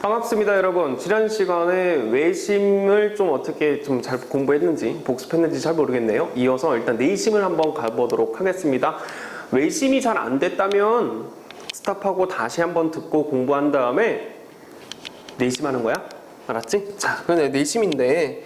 반갑습니다, 여러분. 지난 시간에 외심을 좀 어떻게 좀 잘 공부했는지, 복습했는지 잘 모르겠네요. 이어서 일단 내심을 한번 가보도록 하겠습니다. 외심이 잘 안 됐다면 스탑하고 다시 한번 듣고 공부한 다음에 내심하는 거야? 알았지? 자, 근데 내심인데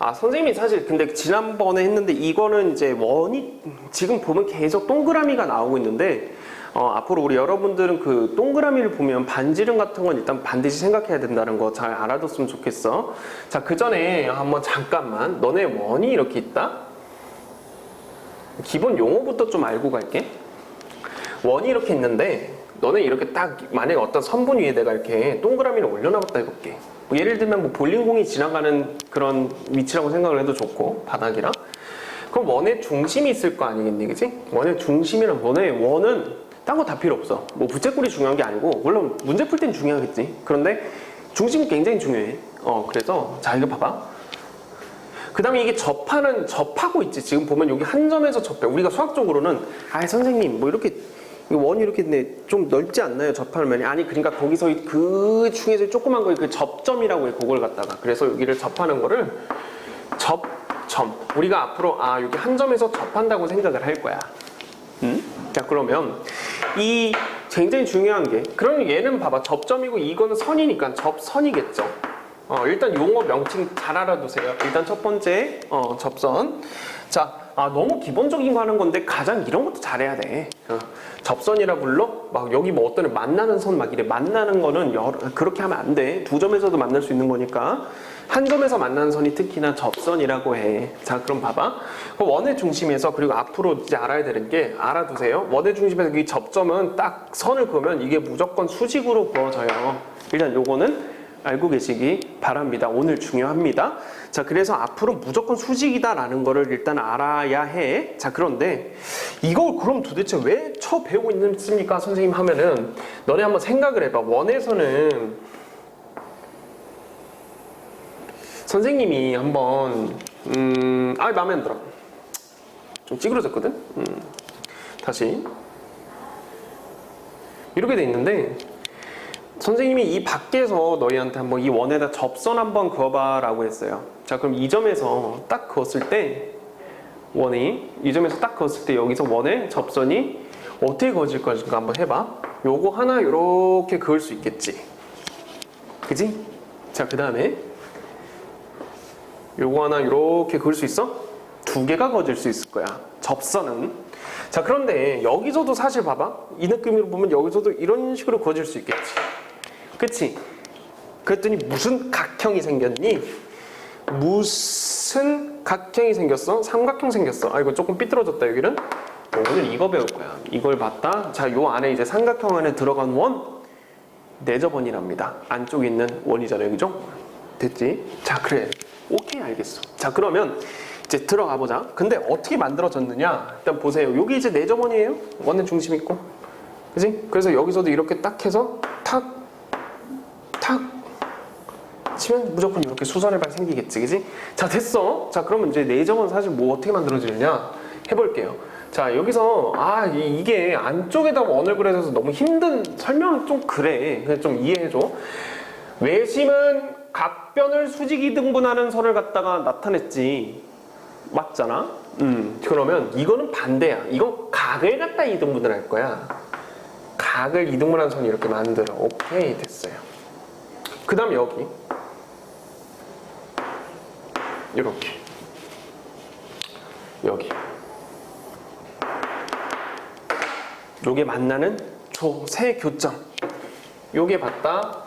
아 선생님이 사실 근데 지난번에 했는데 이거는 이제 원이 지금 보면 계속 동그라미가 나오고 있는데 어, 앞으로 우리 여러분들은 그 동그라미를 보면 반지름 같은 건 일단 반드시 생각해야 된다는 거 잘 알아뒀으면 좋겠어. 자, 그 전에 한번 잠깐만 너네 원이 이렇게 있다? 기본 용어부터 좀 알고 갈게. 원이 이렇게 있는데 너네 이렇게 딱 만약에 어떤 선분 위에 내가 이렇게 동그라미를 올려놔봤다 해볼게 뭐 예를 들면 뭐 볼링공이 지나가는 그런 위치라고 생각을 해도 좋고 바닥이랑 그럼 원의 중심이 있을 거 아니겠니 그치? 원의 중심이란 원의 원은 딴 거 다 필요 없어. 뭐 부채꼴이 중요한 게 아니고 물론 문제 풀 땐 중요하겠지. 그런데 중심이 굉장히 중요해. 어 그래서 자 이거 봐봐. 그 다음에 이게 접하는 접하고 있지. 지금 보면 여기 한 점에서 접해. 우리가 수학적으로는 아 선생님 뭐 이렇게 원이 이렇게 있네 좀 넓지 않나요? 접하는 면이? 아니 그러니까 거기서 그 중에서 조그만 거그 접점이라고 해 그걸 갖다가. 그래서 여기를 접하는 거를 접점. 우리가 앞으로 아 여기 한 점에서 접한다고 생각을 할 거야. 음? 자 그러면 이 굉장히 중요한 게 그럼 얘는 봐봐 접점이고 이거는 선이니까 접선이겠죠 어, 일단 용어 명칭 잘 알아두세요. 일단 첫 번째 어, 접선. 자, 아, 너무 기본적인 거 하는 건데 가장 이런 것도 잘해야 돼. 어, 접선이라 불러? 막 여기 뭐 어떤 애 만나는 선 막 이래 만나는 거는 여러, 그렇게 하면 안 돼. 두 점에서도 만날 수 있는 거니까 한 점에서 만나는 선이 특히나 접선이라고 해. 자, 그럼 봐봐. 그 원의 중심에서 그리고 앞으로 이제 알아야 되는 게 알아두세요. 원의 중심에서 이 접점은 딱 선을 그으면 이게 무조건 수직으로 그어져요. 일단 요거는 알고 계시기 바랍니다. 오늘 중요합니다. 자, 그래서 앞으로 무조건 수직이다라는 거를 일단 알아야 해. 자, 그런데 이걸 그럼 도대체 왜처 배우고 있습니까? 선생님 하면은 너네 한번 생각을 해봐. 원에서는 선생님이 한번 음, 아 마음에 안 들어. 좀 찌그러졌거든. 음, 다시 이렇게 돼 있는데 선생님이 이 밖에서 너희한테 한번 이 원에다 접선 한번 그어봐 라고 했어요. 자, 그럼 이 점에서 딱 그었을 때 원이 이 점에서 딱 그었을 때 여기서 원의 접선이 어떻게 그어질 것인가 한번 해봐. 요거 하나 이렇게 그을 수 있겠지. 그지? 자, 그 다음에 요거 하나 이렇게 그을 수 있어? 두 개가 그어질 수 있을 거야. 접선은. 자, 그런데 여기서도 사실 봐봐. 이 느낌으로 보면 여기서도 이런 식으로 그어질 수 있겠지. 그치? 그랬더니 무슨 각형이 생겼니? 무슨 각형이 생겼어? 삼각형 생겼어. 아, 이거 조금 삐뚤어졌다, 여기는. 어, 오늘 이거 배울 거야. 이걸 봤다. 자, 요 안에 이제 삼각형 안에 들어간 원, 내저번이랍니다. 안쪽에 있는 원이잖아요. 그죠? 됐지? 자, 그래. 오케이, 알겠어. 자, 그러면 이제 들어가 보자. 근데 어떻게 만들어졌느냐? 일단 보세요. 여기 이제 내저번이에요. 원의 중심 있고. 그지? 그래서 여기서도 이렇게 딱 해서 탁, 탁 치면 무조건 이렇게 수선의 발 생기겠지, 그지? 자, 됐어. 자, 그러면 이제 내점은 사실 뭐 어떻게 만들어지느냐 해볼게요. 자, 여기서 아 이- 이게 안쪽에다 원을 그려서 너무 힘든 설명은 좀 그래. 그냥 좀 이해해줘. 외심은 각변을 수직이 등분하는 선을 갖다가 나타냈지. 맞잖아? 음, 그러면 이거는 반대야. 이건 각을 갖다 이등분을 할 거야. 각을 이등분한 선이 이렇게 만들어. 오케이, 됐어요. 그 다음 여기 이렇게 여기 요게 만나는 조 세 교점 요게 봤다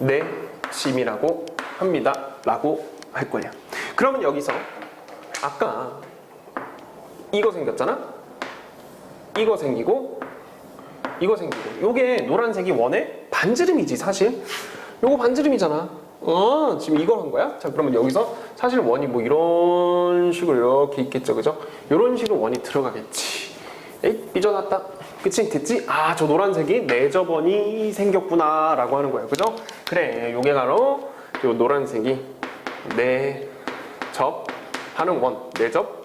내심이라고 합니다. 라고 할 거예요. 그러면 여기서 아까 이거 생겼잖아? 이거 생기고 이거 생기고. 요게 노란색이 원의 반지름이지 사실. 요거 반지름이잖아. 어 지금 이걸 한 거야? 자 그러면 여기서 사실 원이 뭐 이런 식으로 이렇게 있겠죠 그죠? 요런 식으로 원이 들어가겠지. 에이 삐져났다. 그치? 됐지? 아 저 노란색이 내접원이 생겼구나 라고 하는 거예요 그죠? 그래 요게 바로 요 노란색이 내접 하는 원 내접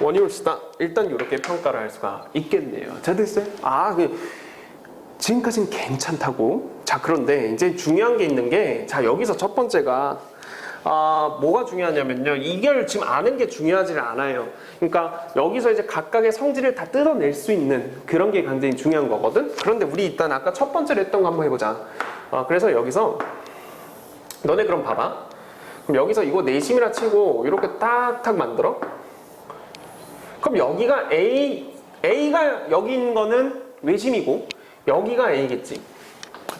원이 올 수다 일단 이렇게 평가를 할 수가 있겠네요 자 됐어요? 아 그 지금까지는 괜찮다고. 자, 그런데 이제 중요한 게 있는 게, 자, 여기서 첫 번째가, 아, 뭐가 중요하냐면요. 이걸 지금 아는 게 중요하지 않아요. 그러니까 여기서 이제 각각의 성질을 다 뜯어낼 수 있는 그런 게 굉장히 중요한 거거든. 그런데 우리 일단 아까 첫 번째로 했던 거 한번 해보자. 아, 그래서 여기서, 너네 그럼 봐봐. 그럼 여기서 이거 내심이라 치고 이렇게 딱딱 만들어. 그럼 여기가 A, A가 여기 있는 거는 외심이고 여기가 A겠지.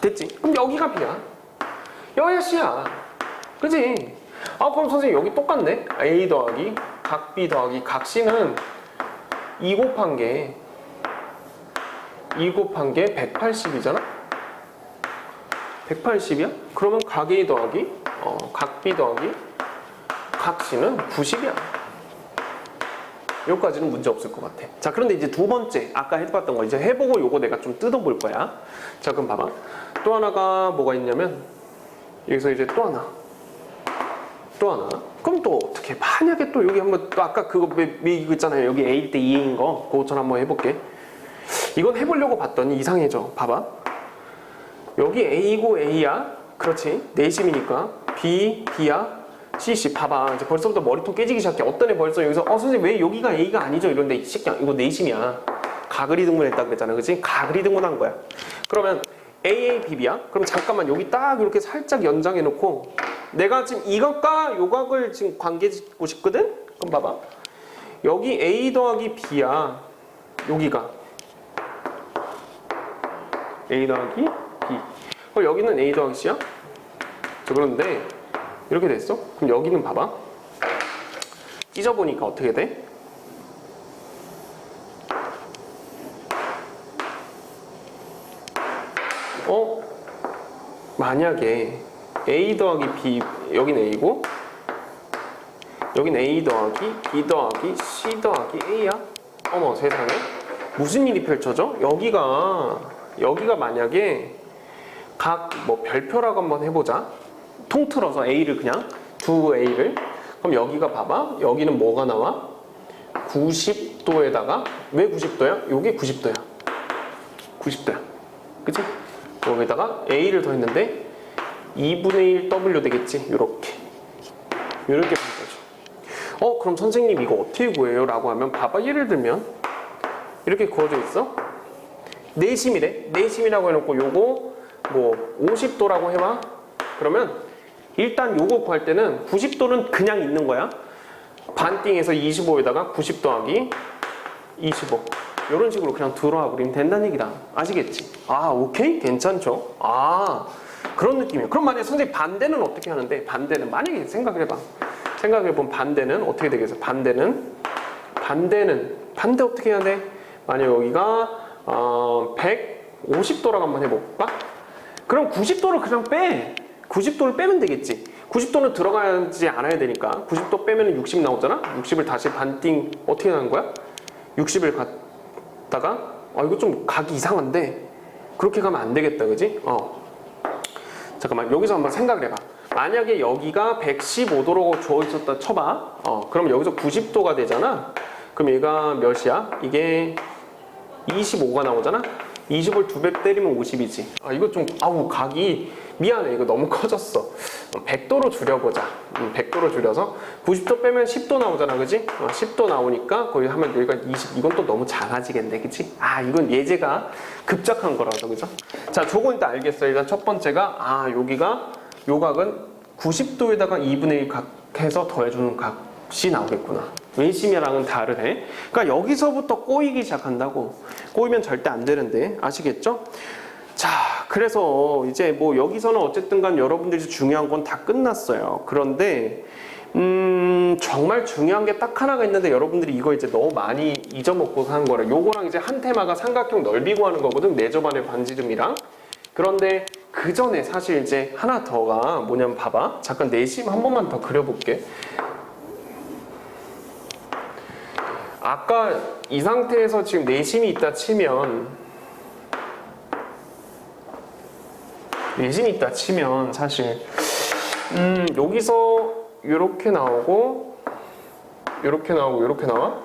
됐지? 그럼 여기가 B야. 여기가 C야. 그지? 아 그럼 선생님 여기 똑같네. A 더하기 각 B 더하기 각 C는 2 곱한 게2 곱한 게 180이잖아? 180이야? 그러면 각 A 더하기 어, 각 B 더하기 각 C는 90이야. 여기까지는 문제 없을 것 같아. 자, 그런데 이제 두 번째, 아까 해봤던 거 이제 해보고 요거 내가 좀 뜯어볼 거야. 자, 그럼 봐봐. 또 하나가 뭐가 있냐면, 여기서 이제 또 하나. 또 하나. 그럼 또 어떻게, 만약에 또 여기 한번, 또 아까 그거, 이거 있잖아요. 여기 A일 때 2A인 거. 그것처럼 한번 해볼게. 이건 해보려고 봤더니 이상해져. 봐봐. 여기 A고 A야. 그렇지. 내심이니까. B, B야. C, C. 봐봐. 이제 벌써부터 머리통 깨지기 시작해. 어떤 애 벌써 여기서, 어, 선생님 왜 여기가 A가 아니죠? 이런데, 이 새끼야. 이거 내심이야. 가그리 등분했다 그랬잖아. 그치? 가그리 등분한 거야. 그러면 A, A, B, B야? 그럼 잠깐만 여기 딱 이렇게 살짝 연장해 놓고 내가 지금 이것과 요각을 지금 관계 짓고 싶거든? 그럼 봐봐. 여기 A 더하기 B야. 여기가. A 더하기. 그럼 여기는 A 더하기 C야? 자, 그런데 이렇게 됐어? 그럼 여기는 봐봐. 찢어보니까 어떻게 돼? 어? 만약에 A 더하기 B, 여긴 A고, 여긴 A 더하기 B 더하기 C 더하기 A야? 어머 세상에. 무슨 일이 펼쳐져? 여기가, 여기가 만약에 각 뭐 별표라고 한번 해보자. 통틀어서 A를 그냥 두 A를 그럼 여기가 봐봐 여기는 뭐가 나와? 90도에다가 왜 90도야? 여기 90도야 90도야 그치? 여기다가 A를 더했는데 2분의 1 W 되겠지 이렇게 이렇게 보여줘 어 그럼 선생님 이거 어떻게 구해요? 라고 하면 봐봐 예를 들면 이렇게 그어져 있어 내심이래 내심이라고 해놓고 요거 뭐 50도라고 해봐 그러면 일단 요거 구할 때는 90도는 그냥 있는 거야. 반띵에서 25에다가 90 더하기 25. 이런 식으로 그냥 들어와 버리면 된다는 얘기다. 아시겠지? 아, 오케이? 괜찮죠? 아, 그런 느낌이에요. 그럼 만약에 선생님 반대는 어떻게 하는데? 반대는, 만약에 생각을 해봐. 생각해보면 반대는 어떻게 되겠어? 반대는, 반대는, 반대 어떻게 해야 돼? 만약 여기가, 어, 150도라고 한번 해볼까? 그럼 90도를 그냥 빼. 90도를 빼면 되겠지. 90도는 들어가지 않아야 되니까 90도 빼면 60 나오잖아. 60을 다시 반띵 어떻게 하는 거야? 60을 갖다가 아 이거 좀 각이 이상한데 그렇게 가면 안 되겠다, 그지? 어. 잠깐만 여기서 한번 생각을 해봐. 만약에 여기가 115도로 주어 있었다 쳐봐. 어, 그럼 여기서 90도가 되잖아. 그럼 얘가 몇이야? 이게 25가 나오잖아. 20을 두 배 때리면 50이지. 아 이거 좀 아우 각이 미안해. 이거 너무 커졌어. 100도로 줄여보자. 100도로 줄여서 90도 빼면 10도 나오잖아 그지? 10도 나오니까 거기 하면 여기가 20 이건 또 너무 작아지겠네 그지 아 이건 예제가 급작한 거라서 그죠? 자 저건 일단 알겠어요. 일단 첫 번째가 아 여기가 요 각은 90도에다가 2분의 1 각해서 더해주는 값이 나오겠구나 외심이랑은 다르네 그러니까 여기서부터 꼬이기 시작한다고 꼬이면 절대 안 되는데 아시겠죠 자, 그래서 이제 뭐 여기서는 어쨌든 간 여러분들이 중요한 건 다 끝났어요. 그런데, 음, 정말 중요한 게 딱 하나가 있는데 여러분들이 이거 이제 너무 많이 잊어먹고 한 거라. 요거랑 이제 한 테마가 삼각형 넓이고 하는 거거든. 내접안의 반지름이랑. 그런데 그 전에 사실 이제 하나 더가 뭐냐면 봐봐. 잠깐 내심 한 번만 더 그려볼게. 아까 이 상태에서 지금 내심이 있다 치면 내심이 있다 치면 사실 음 여기서 이렇게 나오고 이렇게 나오고 이렇게 나와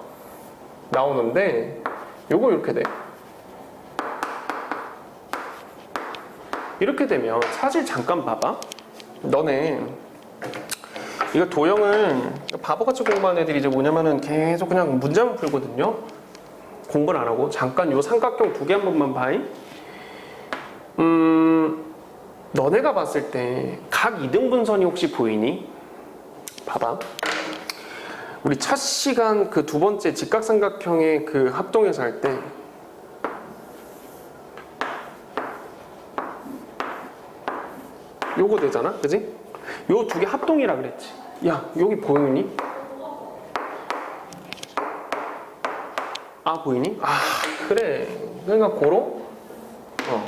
나오는데 요거 이렇게 돼 이렇게 되면 사실 잠깐 봐봐. 너네 이거 도형을 바보같이 공부하는 애들이 이제 뭐냐면은 계속 그냥 문제만 풀거든요. 공부를 안 하고 잠깐 요 삼각형 두 개 한 번만 봐이. 음, 너네가 봤을 때각 이등분선이 혹시 보이니? 봐봐. 우리 첫 시간 그 두 번째 직각삼각형의 그 합동에서 할 때 요거 되잖아, 그지? 요 두 개 합동이라 그랬지. 야, 여기 보이니? 아 보이니? 아 그래. 그러니까 고로 어,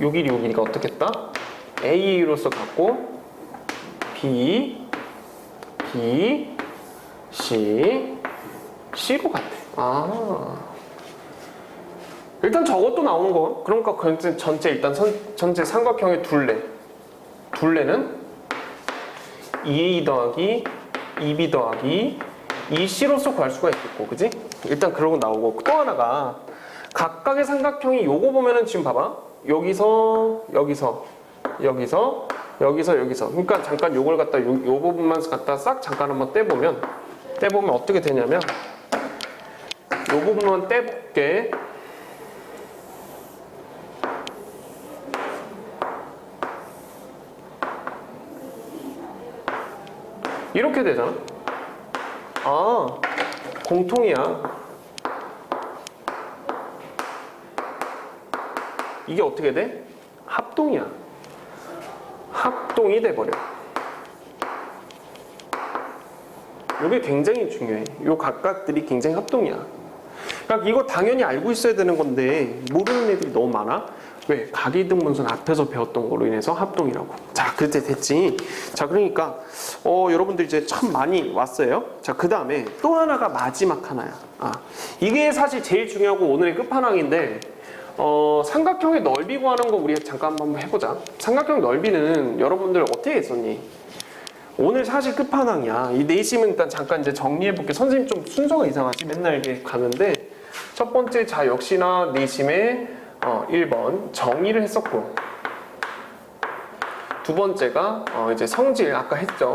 요 길이 요 길이가 어떻겠다? A로서 갖고 B, B, C, C로 같아. 아. 일단 저것도 나오는 거. 그러니까 전체, 전체 일단 선, 전체 삼각형의 둘레. 둘레는 2A 더하기 2B 더하기 2C로서 구할 수가 있겠고, 그지? 일단 그러고 나오고 또 하나가 각각의 삼각형이 요거 보면은 지금 봐봐. 여기서 여기서 여기서 여기서 여기서 그러니까 잠깐 요걸 갖다 요, 요 부분만 갖다 싹 잠깐 한번 떼보면 떼보면 어떻게 되냐면 요 부분만 떼볼게 이렇게 되잖아 아 공통이야 이게 어떻게 돼? 합동이야 합동이 돼버려. 이게 굉장히 중요해. 요 각각들이 굉장히 합동이야. 그러니까 이거 당연히 알고 있어야 되는 건데 모르는 애들이 너무 많아. 왜? 각이등분선 앞에서 배웠던 거로 인해서 합동이라고. 자, 그때 됐지. 자, 그러니까 어, 여러분들 이제 참 많이 왔어요. 자, 그 다음에 또 하나가 마지막 하나야. 아, 이게 사실 제일 중요하고 오늘의 끝판왕인데 어, 삼각형의 넓이 구하는 거 우리 잠깐 한번 해보자. 삼각형 넓이는 여러분들 어떻게 했었니? 오늘 사실 끝판왕이야. 이 내심은 일단 잠깐 이제 정리해볼게. 선생님 좀 순서가 이상하지? 맨날 이렇게 가는데 첫 번째 자 역시나 내심의 어, 1번 정의를 했었고. 두 번째가 어, 이제 성질 아까 했죠.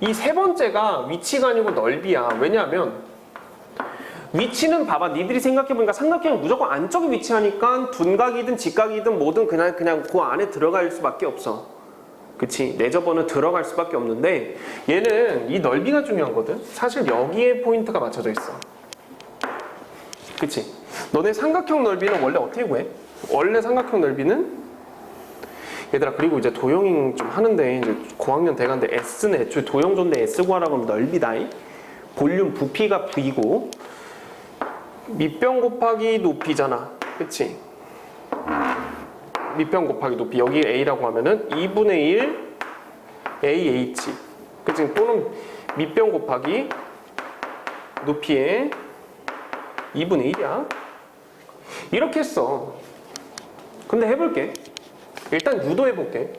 이 세 번째가 위치가 아니고 넓이야. 왜냐하면 위치는 봐봐. 니들이 생각해보니까 삼각형이 무조건 안쪽에 위치하니까 둔각이든 직각이든 뭐든 그냥 그냥 그 안에 들어갈 수밖에 없어. 그치? 내접어는 들어갈 수밖에 없는데 얘는 이 넓이가 중요하거든. 사실 여기에 포인트가 맞춰져 있어 그치 너네 삼각형 넓이는 원래 어떻게 구해? 원래 삼각형 넓이는 얘들아 그리고 이제 도형ing 좀 하는데 이제 고학년 대가인데 S는 애초에 도형조인데 S 구하라고 하면 넓이다이 볼륨 부피가 V고 밑변 곱하기 높이잖아. 그치? 밑변 곱하기 높이. 여기 A라고 하면은 2분의 1 AH. 그치? 또는 밑변 곱하기 높이의 2분의 1이야. 이렇게 했어. 근데 해볼게. 일단 유도해볼게.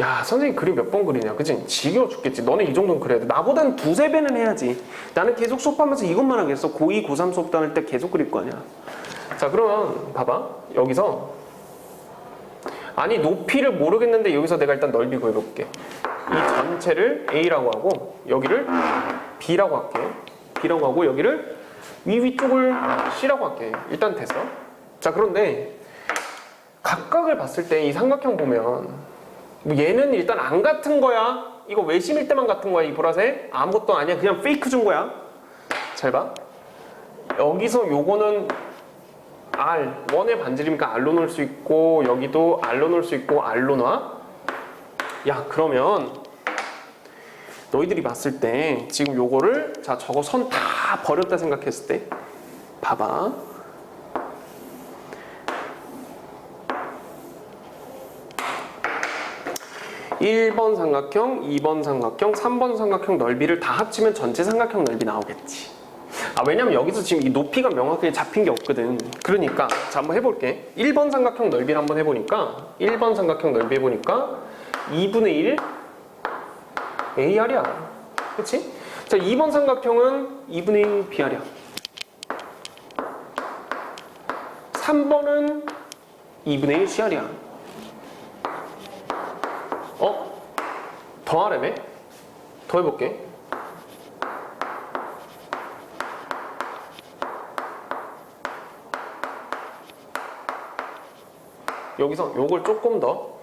야 선생님 그림 몇 번 그리냐 그치? 지겨워 죽겠지 너네 이 정도는 그래야 돼 나보단 두세 배는 해야지 나는 계속 수업하면서 이것만 하겠어 고2 고3 수업 다닐 때 계속 그릴 거 아니야 자 그러면 봐봐 여기서 아니 높이를 모르겠는데 여기서 내가 일단 넓이 구해볼게 이 전체를 A라고 하고 여기를 B라고 할게 B라고 하고 여기를 위 위쪽을 C라고 할게 일단 됐어 자 그런데 각각을 봤을 때 이 삼각형 보면 뭐 얘는 일단 안 같은 거야. 이거 외심일 때만 같은 거야, 이 보라색. 아무것도 아니야. 그냥 페이크 준 거야. 잘 봐. 여기서 요거는 R, 원의 반지름이니까 R로 놓을 수 있고, 여기도 R로 놓을 수 있고, R로 놔. 야, 그러면 너희들이 봤을 때 지금 요거를 자, 저거 선 다 버렸다 생각했을 때 봐봐. 1번 삼각형, 2번 삼각형, 3번 삼각형 넓이를 다 합치면 전체 삼각형 넓이 나오겠지. 아, 왜냐면 여기서 지금 이 높이가 명확하게 잡힌 게 없거든. 그러니까, 자, 한번 해볼게. 1번 삼각형 넓이를 한번 해보니까, 1번 삼각형 넓이 해보니까, 2분의 1 AR이야. 그치? 자, 2번 삼각형은 2분의 1 BR이야. 3번은 2분의 1 CR이야. 어? 더하래매? 더 해볼게. 여기서 요걸 조금 더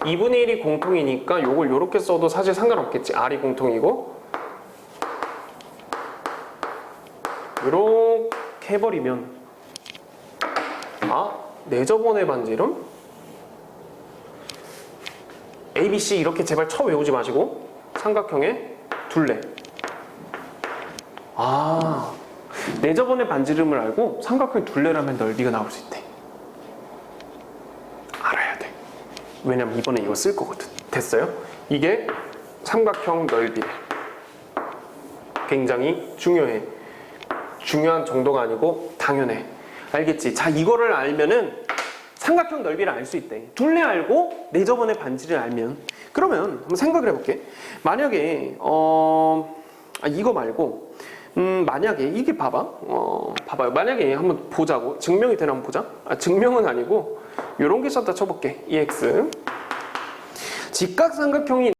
2분의 1이 공통이니까 요걸 요렇게 써도 사실 상관없겠지. R이 공통이고 요렇게 해버리면 아, 내 저번의 반지름? ABC 이렇게 제발 쳐 외우지 마시고 삼각형의 둘레 아, 내 저번의 반지름을 알고 삼각형의 둘레라면 넓이가 나올 수 있대 알아야 돼 왜냐면 이번에 이거 쓸 거거든 됐어요? 이게 삼각형 넓이래 굉장히 중요해 중요한 정도가 아니고 당연해. 알겠지? 자, 이거를 알면은 삼각형 넓이를 알 수 있대. 둘레 알고 내저번의 반지를 알면 그러면 한번 생각을 해볼게. 만약에 어 아, 이거 말고 음 만약에 이게 봐봐. 어 봐봐요. 만약에 한번 보자고 증명이 되나 한번 보자. 아 증명은 아니고 요런 게 썼다 쳐볼게. EX 직각삼각형이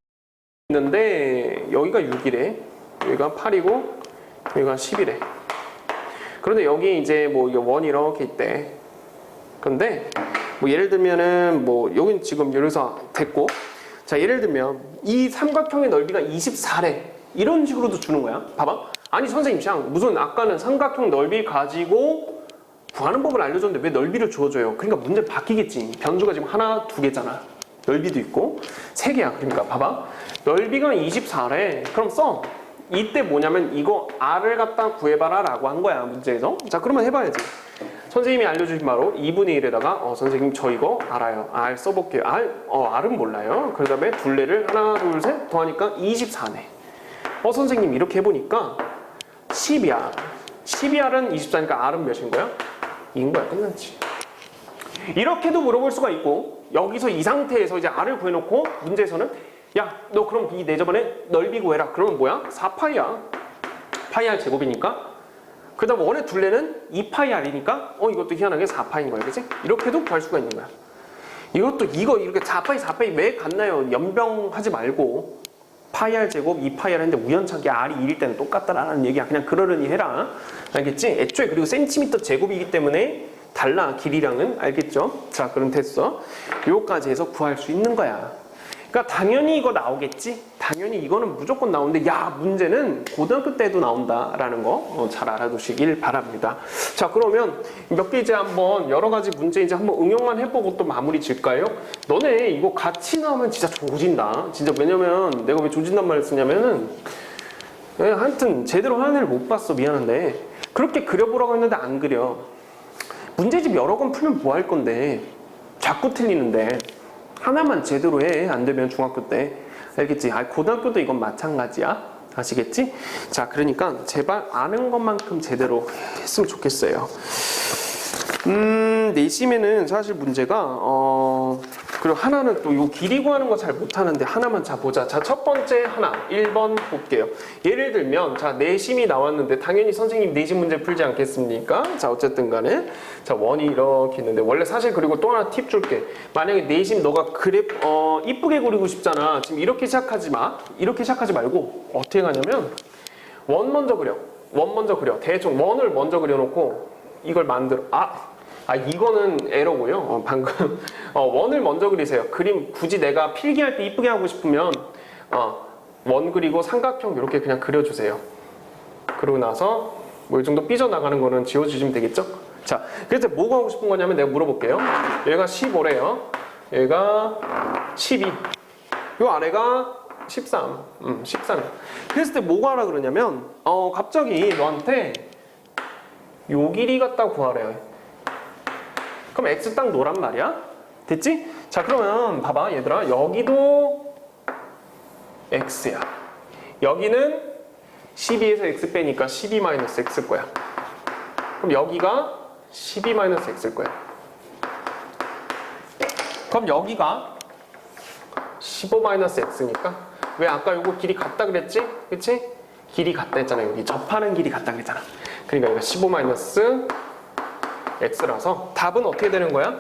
있는데 여기가 6이래. 여기가 8이고 여기가 10이래. 그런데 여기 이제 뭐 원 이렇게 있대. 그런데 뭐 예를 들면은 뭐 여긴 지금 여기서 됐고 자 예를 들면 이 삼각형의 넓이가 24래 이런 식으로도 주는 거야. 봐봐. 아니 선생님 샹 무슨 아까는 삼각형 넓이 가지고 구하는 법을 알려줬는데 왜 넓이를 주어줘요? 그러니까 문제 바뀌겠지. 변수가 지금 하나 두 개잖아. 넓이도 있고 세 개야. 그러니까 봐봐. 넓이가 24래. 그럼 써. 이때 뭐냐면 이거 r을 갖다 구해봐라 라고 한 거야 문제에서 자 그러면 해봐야지 선생님이 알려주신 바로 2분의 1에다가 어 선생님 저 이거 알아요 r 써볼게요 r 어 r은 몰라요 그 다음에 둘레를 하나 둘 셋 더하니까 24네 어 선생님 이렇게 해보니까 10이야 12r은 24니까 r은 몇인 거야? 2인 거야 끝났지 이렇게도 물어볼 수가 있고 여기서 이 상태에서 이제 r을 구해놓고 문제에서는 야, 너 그럼 이 내저번에 넓이 구해라. 그러면 뭐야? 4파이야. 파이 r 제곱이니까. 그 다음 원의 둘레는 2파이 r이니까 어 이것도 희한하게 4파인 거야. 그치? 이렇게도 구할 수가 있는 거야. 이것도 이거 이렇게 4파이 4파이 왜 같나요? 연병하지 말고 파이 r 제곱 2파이 r 했는데 우연찮게 r이 1일 때는 똑같다라는 얘기야. 그냥 그러려니 해라. 알겠지? 애초에 그리고 센티미터 제곱이기 때문에 달라 길이랑은 알겠죠? 자 그럼 됐어. 요까지 해서 구할 수 있는 거야. 그러니까 당연히 이거 나오겠지. 당연히 이거는 무조건 나오는데 야 문제는 고등학교 때도 나온다라는 거 잘 알아두시길 바랍니다. 자 그러면 몇 개 이제 한번 여러 가지 문제 이제 한번 응용만 해보고 또 마무리 질까요? 너네 이거 같이 나오면 진짜 조진다. 진짜 왜냐면 내가 왜 조진단 말을 쓰냐면은 예, 하여튼 제대로 하는 애를 못 봤어 미안한데 그렇게 그려보라고 했는데 안 그려. 문제집 여러 건 풀면 뭐 할 건데 자꾸 틀리는데. 하나만 제대로 해. 안 되면 중학교 때. 알겠지? 아, 고등학교도 이건 마찬가지야. 아시겠지? 자, 그러니까 제발 아는 것만큼 제대로 했으면 좋겠어요. 음, 내심에는 사실 문제가, 어, 그리고 하나는 또요 길이 구하는 거 잘 못하는데 하나만 자 보자. 자, 첫 번째 하나, 1번 볼게요. 예를 들면, 자, 내심이 나왔는데 당연히 선생님 내심 문제 풀지 않겠습니까? 자, 어쨌든 간에. 자, 원이 이렇게 있는데, 원래 사실 그리고 또 하나 팁 줄게. 만약에 내심 너가 그래, 어, 이쁘게 그리고 싶잖아. 지금 이렇게 시작하지 마. 이렇게 시작하지 말고, 어떻게 가냐면, 원 먼저 그려. 원 먼저 그려. 대충 원을 먼저 그려놓고, 이걸 만들어. 아! 아 이거는 에러고요. 어, 방금 어, 원을 먼저 그리세요. 그림 굳이 내가 필기할 때 이쁘게 하고 싶으면 어, 원 그리고 삼각형 이렇게 그냥 그려주세요. 그러고 나서 뭐 이 정도 삐져나가는 거는 지워주시면 되겠죠? 자, 그래서 뭐가 하고 싶은 거냐면 내가 물어볼게요. 얘가 15래요. 얘가 12. 요 아래가 13. 음, 13. 그랬을 때 뭐가 하라 그러냐면 어 갑자기 너한테 요 길이 갖다 구하래요. 그럼 x 딱 노란 말이야? 됐지? 자 그러면 봐봐 얘들아 여기도 x야 여기는 12에서 x 빼니까 12 마이너스 x일 거야 그럼 여기가 12 마이너스 x일 거야 그럼 여기가 15 마이너스 x니까 왜 아까 요거 길이 같다 그랬지? 그치? 길이 같다 했잖아 여기 접하는 길이 같다 그랬잖아 그러니까 이거 15 마이너스 x라서 답은 어떻게 되는 거야?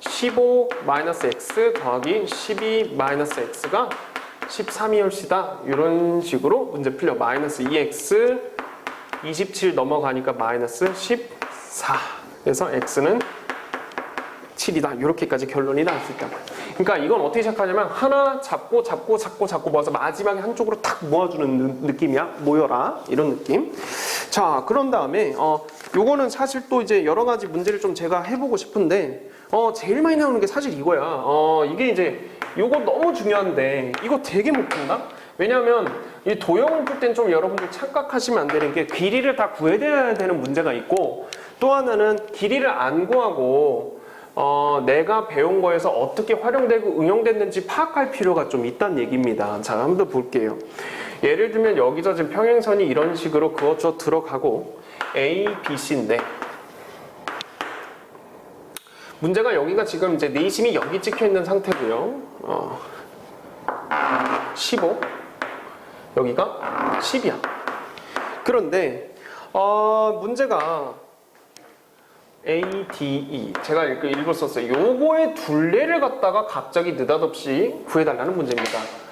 15 마이너스 x 더하기 12 마이너스 x가 13이올시다. 이런 식으로 문제 풀려. 마이너스 2x 27 넘어가니까 마이너스 14 그래서 x는 7이다. 이렇게까지 결론이 나올 수 있다고. 그러니까 이건 어떻게 시작하냐면 하나 잡고 잡고 잡고 잡고 모아서 마지막에 한쪽으로 탁 모아주는 느- 느낌이야. 모여라. 이런 느낌. 자 그런 다음에 어 요거는 사실 또 이제 여러 가지 문제를 좀 제가 해보고 싶은데 어 제일 많이 나오는 게 사실 이거야 어 이게 이제 요거 너무 중요한데 이거 되게 못 푼다 왜냐하면 이 도형을 풀 땐 좀 여러분들 착각하시면 안 되는 게 길이를 다 구해야 되는 문제가 있고 또 하나는 길이를 안 구하고 어, 내가 배운 거에서 어떻게 활용되고 응용됐는지 파악할 필요가 좀 있다는 얘기입니다. 자, 한번 볼게요. 예를 들면 여기서 지금 평행선이 이런 식으로 그어져 들어가고 A, B, C인데 문제가 여기가 지금 이제 내심이 여기 찍혀 있는 상태고요. 어, 15 여기가 10이야. 그런데 어, 문제가 A, D, E 제가 썼어요. 요거의 둘레를 갖다가 갑자기 느닷없이 구해달라는 문제입니다.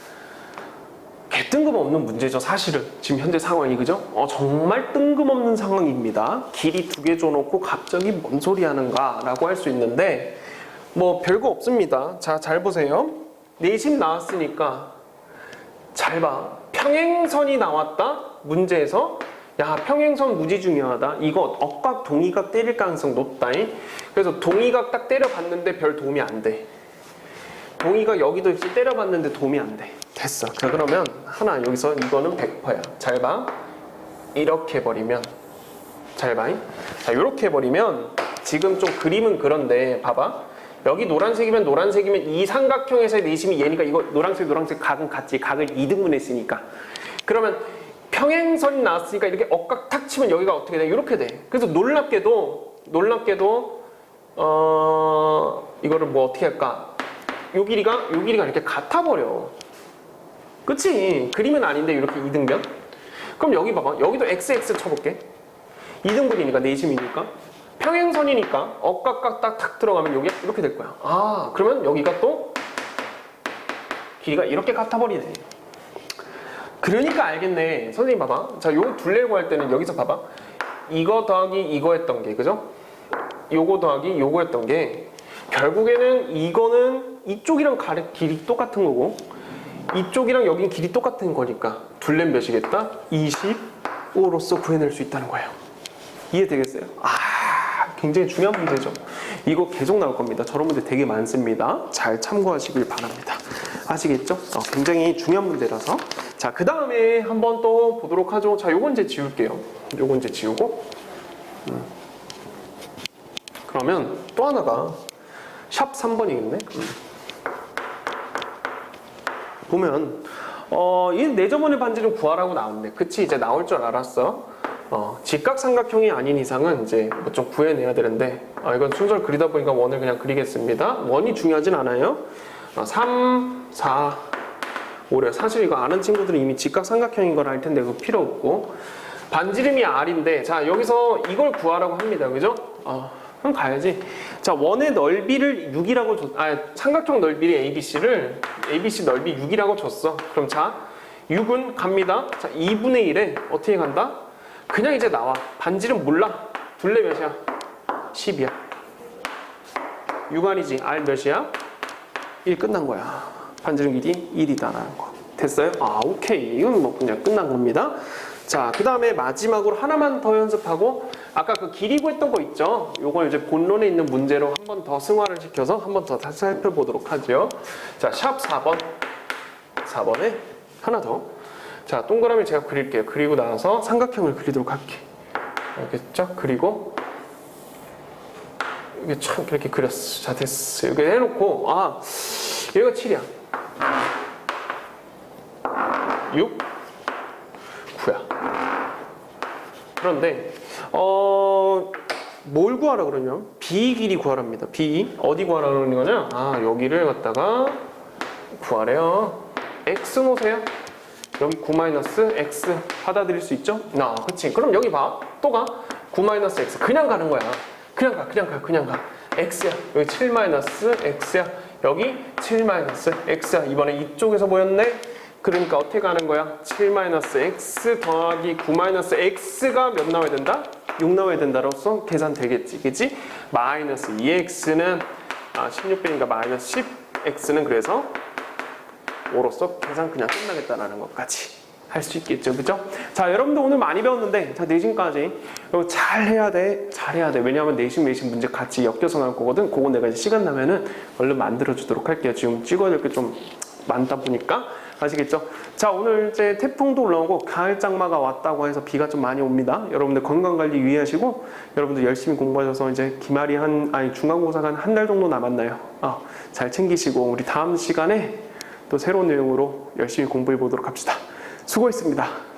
개 뜬금없는 문제죠, 사실은. 지금 현재 상황이, 그죠? 어, 정말 뜬금없는 상황입니다. 길이 두 개 줘놓고 갑자기 뭔 소리 하는가? 라고 할 수 있는데, 뭐, 별거 없습니다. 자, 잘 보세요. 내심 나왔으니까, 잘 봐. 평행선이 나왔다? 문제에서. 야, 평행선 무지 중요하다. 이거 억각, 동의각 때릴 가능성 높다잉. 그래서 동의각 딱 때려봤는데 별 도움이 안 돼. 동의가 여기도 역시 때려봤는데 도움이 안 돼. 됐어. 자, 그러면 하나 여기서 이거는 100%야. 잘 봐. 이렇게 해버리면 잘 봐. 자, 이렇게 해버리면 지금 좀 그림은 그런데 봐봐. 여기 노란색이면 노란색이면 이 삼각형에서의 내심이 얘니까 이거 노란색 노란색 각은 같지. 각을 2등분 했으니까. 그러면 평행선이 나왔으니까 이렇게 억각 탁 치면 여기가 어떻게 돼? 이렇게 돼. 그래서 놀랍게도 놀랍게도 어 이거를 뭐 어떻게 할까? 요 길이가 요 길이가 이렇게 같아 버려. 그치? 그림은 아닌데 이렇게 이등변? 그럼 여기 봐봐. 여기도 XX 쳐볼게. 이등분이니까 내심이니까 평행선이니까 억각각 딱 탁 들어가면 여기 이렇게 될 거야. 아 그러면 여기가 또 길이가 이렇게 같아 버리네. 그러니까 알겠네. 선생님 봐봐. 자, 요 둘레 구할 때는 여기서 봐봐. 이거 더하기 이거 했던 게 그죠? 요거 더하기 요거 했던 게 결국에는 이거는 이쪽이랑 가리, 길이 똑같은 거고 이쪽이랑 여긴 길이 똑같은 거니까 둘레 몇이겠다? 25로서 구해낼 수 있다는 거예요. 이해되겠어요? 아, 굉장히 중요한 문제죠. 이거 계속 나올 겁니다. 저런 문제 되게 많습니다. 잘 참고하시길 바랍니다. 아시겠죠? 어, 굉장히 중요한 문제라서. 자, 그 다음에 한번 또 보도록 하죠. 자, 요건 이제 지울게요. 요건 이제 지우고. 음. 그러면 또 하나가 샵 3번이겠네. 보면 어, 이 내저번의 반지를 구하라고 나왔네. 그치 이제 나올 줄 알았어. 어, 직각삼각형이 아닌 이상은 이제 뭐 좀 구해내야 되는데 아, 이건 순서를 그리다 보니까 원을 그냥 그리겠습니다. 원이 중요하진 않아요. 어, 3, 4, 5래. 사실 이거 아는 친구들은 이미 직각삼각형인 걸 알 텐데 그거 필요 없고 반지름이 R인데 자 여기서 이걸 구하라고 합니다. 그죠? 어, 그럼 가야지. 자 원의 넓이를 6이라고 줬, 아 삼각형 넓이를 ABC를 ABC 넓이 6이라고 줬어. 그럼 자 6은 갑니다. 자 2분의 1에 어떻게 간다? 그냥 이제 나와. 반지름 몰라. 둘레 몇이야? 10이야. 6 아니지. R 몇이야? 1 끝난 거야. 반지름 길이 1이다라는 거. 됐어요? 아, 오케이. 이건 뭐 그냥 끝난 겁니다. 자, 그 다음에 마지막으로 하나만 더 연습하고 아까 그 길이 구했던 거 있죠? 요걸 이제 본론에 있는 문제로 한 번 더 승화를 시켜서 한 번 더 다시 살펴보도록 하죠. 자, 샵 4번. 4번에 하나 더. 자, 동그라미 제가 그릴게요. 그리고 나서 삼각형을 그리도록 할게. 알겠죠? 그리고 이게 참 이렇게 그렸어. 자, 됐어. 이렇게 해놓고 아, 여기가 7이야. 6, 9야. 그런데 어, 뭘 구하라 그러냐면 B 길이 구하랍니다. B 어디 구하라 그러는 거냐? 아, 여기를 갖다가 구하래요. X 놓으세요. 여기 9 마이너스 X 받아들일 수 있죠? 아, 그치. 그럼 여기 봐. 또 가. 9 마이너스 X. 그냥 가는 거야. 그냥 가 그냥 가 그냥 가 x야 여기 7 마이너스 x야 여기 7 마이너스 x야 이번에 이쪽에서 보였네 그러니까 어떻게 가는 거야 7 마이너스 x 더하기 9 마이너스 x가 몇 나와야 된다 6 나와야 된다로서 계산 되겠지 그지 마이너스 2x는 아 16배니까 마이너스 10x는 그래서 5로서 계산 그냥 끝나겠다라는 것까지 할 수 있겠죠, 그죠? 자, 여러분들 오늘 많이 배웠는데, 자, 내신까지 이거 잘 해야 돼, 잘 해야 돼. 왜냐하면 내신 외신 문제 같이 엮여서 나올 거거든. 그거 내가 이제 시간 나면은 얼른 만들어 주도록 할게요. 지금 찍어야 될 게 좀 많다 보니까 아시겠죠? 자, 오늘 이제 태풍도 올라오고 가을 장마가 왔다고 해서 비가 좀 많이 옵니다. 여러분들 건강 관리 유의하시고 여러분들 열심히 공부하셔서 이제 기말이 한 아니 중간고사가 한한달 정도 남았나요? 아, 잘 챙기시고 우리 다음 시간에 또 새로운 내용으로 열심히 공부해 보도록 합시다. 수고했습니다.